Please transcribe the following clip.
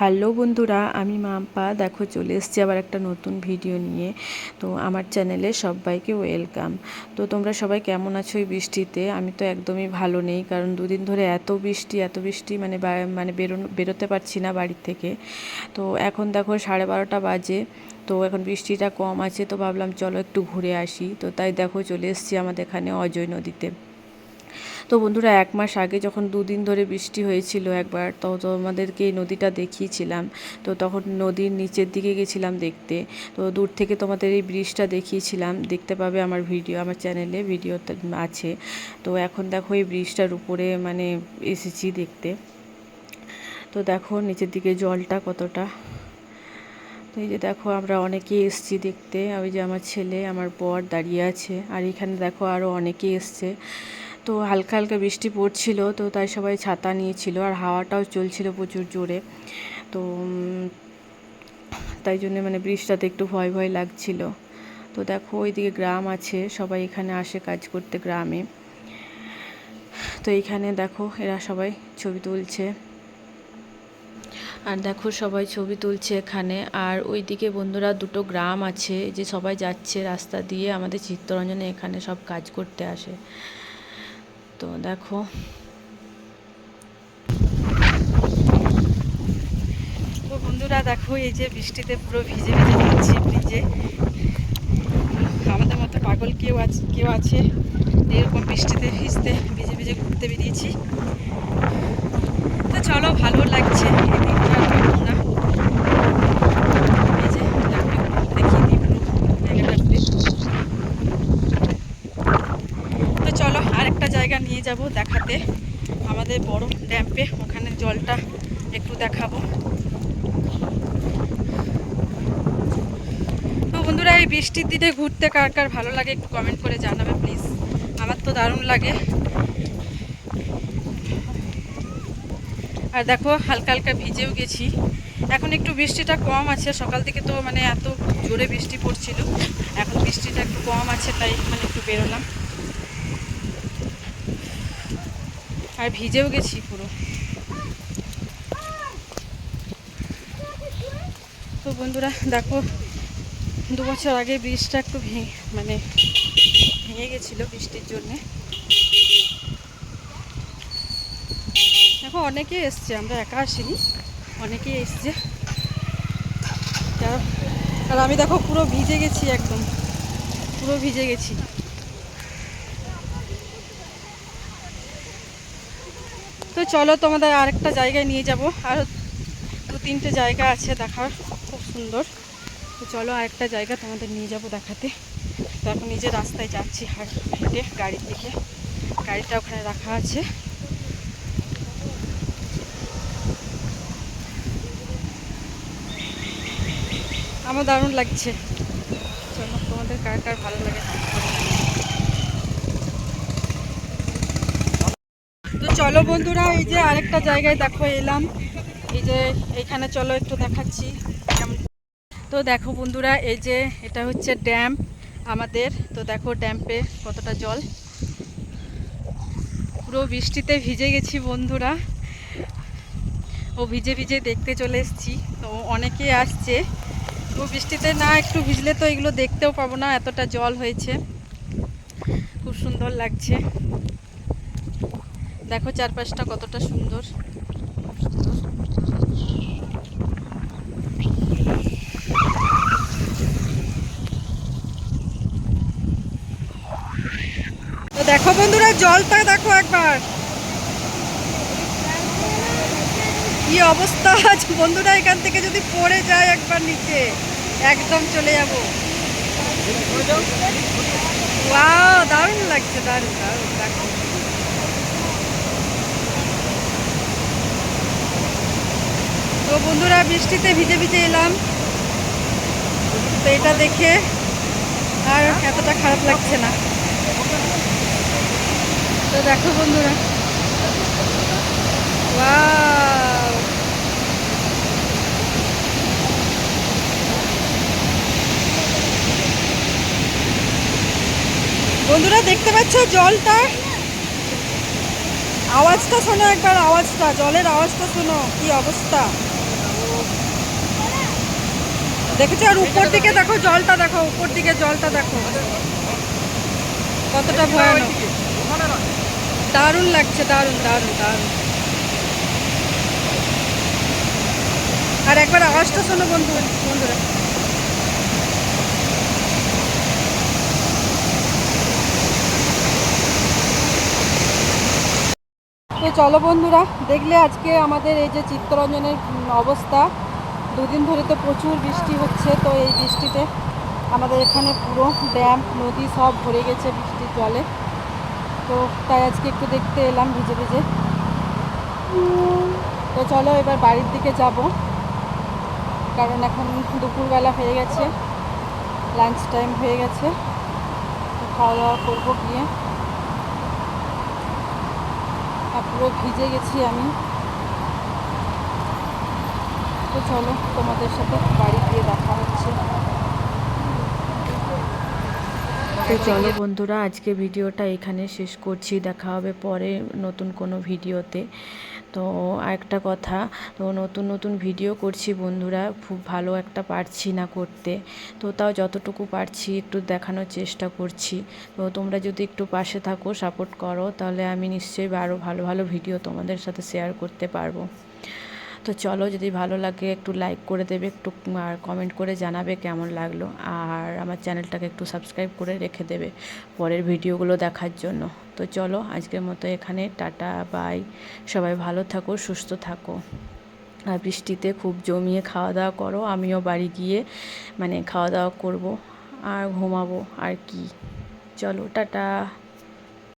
Hello বন্ধুরা, আমি মাম্পা। দেখো, চলে এসেছি আবার একটা নতুন ভিডিও নিয়ে। তো আমার চ্যানেলে সবাইকে ওয়েলকাম। তো তোমরা সবাই কেমন আছো এই বৃষ্টিতে? আমি তো একদমই ভালো নেই, কারণ দুদিন ধরে এত বৃষ্টি এত বৃষ্টি মানে মানে বেরোনো বেরোতে পারছি না বাড়ির থেকে। তো এখন দেখো, সাড়ে বারোটা বাজে। তো এখন বৃষ্টিটা কম আছে, তো ভাবলাম চলো একটু ঘুরে আসি। তো তাই দেখো, চলে এসেছি আমাদের এখানে অজয় নদীতে। তো বন্ধুরা, এক মাস আগে যখন দুদিন ধরে বৃষ্টি হয়েছিল একবার, তো তোমাদেরকে নদীটা দেখিয়েছিলাম। তো তখন নদীর নিচের দিকে গেছিলাম দেখতে। তো দূর থেকে তোমাদের এই ব্রিজটা দেখিয়েছিলাম। দেখতে পাবে আমার ভিডিও, আমার চ্যানেলে ভিডিওতে আছে। তো এখন দেখো এই ব্রিজটার উপরে মানে এসেছি দেখতে। তো দেখো নিচের দিকে জলটা কতটা। তো এই যে দেখো আমরা অনেকেই এসছি দেখতে। ওই যে আমার ছেলে, আমার বর দাঁড়িয়ে আছে। আর এখানে দেখো আরও অনেকেই এসছে। তো হালকা হালকা বৃষ্টি পড়ছিল, তো তাই সবাই ছাতা নিয়েছিল আর হাওয়াটাও চলছিল প্রচুর জোরে। তো তাই জন্য মানে বৃষ্টিটাতে একটু ভয় ভয় লাগছিল। তো দেখো ওইদিকে গ্রাম আছে, সবাই এখানে আসে কাজ করতে গ্রামে। তো এইখানে দেখো এরা সবাই ছবি তুলছে। আর দেখো সবাই ছবি তুলছে এখানে। আর ওইদিকে বন্ধুরা দুটো গ্রাম আছে যে সবাই যাচ্ছে রাস্তা দিয়ে, আমাদের চিত্তরঞ্জনে এখানে সব কাজ করতে আসে। তো দেখো। তো বন্ধুরা দেখো, এই যে বৃষ্টিতে পুরো ভিজে ভিজে যাচ্ছি ব্রিজে আমাদের মতো পাগল কেউ আছে কেউ আছে। এরকম বৃষ্টিতে ভিজতে, ভিজে ভিজে ঘুরতে বেরিয়েছি। তো চলো, ভালো লাগছে এই দিনটা আর পারব না এই যে দেখো, দেখিয়ে দিই পুরো জায়গাটা ঘুরে। তো চলো আরেকটা জায়গা নিয়ে যাব দেখাতে। আমাদের বড় ড্যাম্পে ওখানে জলটা একটু দেখাবো। তো বন্ধুরা, এই বৃষ্টির দিনে ঘুরতে কার কার ভালো লাগে একটু কমেন্ট করে জানাবে প্লিজ আমার তো দারুণ লাগে। আর দেখো, হালকা হালকা ভিজেও গেছি। এখন একটু বৃষ্টিটা কম আছে, সকাল থেকে তো মানে এত জোরে বৃষ্টি পড়ছিল। এখন বৃষ্টিটা একটু কম আছে, তাই মানে একটু বেরোলাম। আর ভিজেও গেছি পুরো। তো বন্ধুরা, দেখো, দু বছর আগে ব্রিজটা একটু ভেঙে মানে ভেঙে গেছিল বৃষ্টির জন্যে। দেখো, অনেকেই এসছে, আমরা একা আসিনি, অনেকেই এসছে। আর আমি দেখো পুরো ভিজে গেছি একদম, পুরো ভিজে গেছি। চলো তোমাদের আরেকটা জায়গায় নিয়ে যাব। আর দু তিনটে জায়গা আছে দেখার, খুব সুন্দর। তো চলো আরেকটা জায়গা তোমাদের নিয়ে যাব দেখাতে। তো এখন নিজের রাস্তায় যাচ্ছি হাট হেঁটে, গাড়ির দিকে। গাড়িটা ওখানে রাখা আছে। আমার দারুণ লাগছে। চলো তোমাদের কার কার ভালো লাগে comment করে জানাও। তো চলো বন্ধুরা, এই যে আরেকটা জায়গায় দেখো, এলাম। এই যে এইখানে চলো, একটু দেখাচ্ছি। তো দেখো বন্ধুরা, এই যে এটা হচ্ছে ড্যাম আমাদের। তো দেখো ড্যাম্পে কতটা জল। পুরো বৃষ্টিতে ভিজে গেছি বন্ধুরা। ও ভিজে ভিজে দেখতে চলে এসেছি। তো অনেকে আসছে। তো বৃষ্টিতে না একটু ভিজলে তো এগুলো দেখতেও পাবো না, এতটা জল হয়েছে। খুব সুন্দর লাগছে। দেখো চারপাশটা কতটা সুন্দর। দেখো বন্ধুরা জলটা দেখো একবার। কি অবস্থা আজ? বন্ধুরা এখান থেকে যদি পড়ে যায় একবার নিচে একদম চলে যাব। দারুণ লাগছে দারুণ দারুণ দেখো তো বন্ধুরা, বৃষ্টিতে ভিজে ভিজে এলাম। তো এটা দেখে আর এতটা খারাপ লাগছে না। তো দেখো বন্ধুরা। বন্ধুরা, দেখতে পাচ্ছ জলটা? আওয়াজটা শোনো একবার, আওয়াজটা, জলের আওয়াজটা শোনো, কি অবস্থা? দেখেছ? আর উপর দিকে দেখো জলটা দেখো উপর দিকে জলটা দেখো। কতটা ভয়ানক। দারুণ লাগছে দারুণ দারুণ দারুণ। আর একবার আওয়াজটা শোনো বন্ধু বন্ধুরা। তো চলো বন্ধুরা দেখলে আজকে আমাদের এই যে চিত্তরঞ্জনের অবস্থা। দুদিন ধরে তো প্রচুর বৃষ্টি হচ্ছে, তো এই বৃষ্টিতে আমাদের এখানে পুরো ড্যাম, নদী সব ভরে গেছে বৃষ্টির জলে। তো তাই আজকে একটু দেখতে এলাম ভিজে ভিজে। তো চলো এবার বাড়ির দিকে যাব, কারণ এখন দুপুরবেলা হয়ে গেছে লাঞ্চ টাইম হয়ে গেছে খাওয়া দাওয়া করব গিয়ে। পুরো ভিজে গেছি আমি। তো চলো, তোমাদের সাথে বাড়ি গিয়ে দেখা হচ্ছে। তো চলো বন্ধুরা, আজকে ভিডিওটা এখানে শেষ করছি। দেখা হবে পরে নতুন কোনো ভিডিওতে। তো একটা কথা, তো নতুন নতুন ভিডিও করছি বন্ধুরা, খুব ভালো একটা পারছি না করতে। তো তাও যতটুকু পারছি, একটু দেখানোর চেষ্টা করছি। তো তোমরা যদি একটু পাশে থাকো সাপোর্ট করো, তাহলে আমি নিশ্চয়ই আরও ভালো ভালো ভিডিও তোমাদের সাথে শেয়ার করতে পারব। তো চলো যদি ভালো লাগে একটু লাইক করে দেবে, একটু আর কমেন্ট করে জানাবে কেমন লাগল। আর আমার চ্যানেলটাকে একটু সাবস্ক্রাইব করে রেখে দেবে পরের ভিডিওগুলো দেখার জন্য। তো চলো আজকের মতো এখানে, টাটা বাই সবাই ভালো থাকো, সুস্থ থাকো। আর বৃষ্টিতে খুব জমিয়ে খাওয়া দাওয়া করো, আমিও বাড়ি গিয়ে মানে খাওয়া দাওয়া করব আর ঘুমাবো আর কি। চলো, টাটা।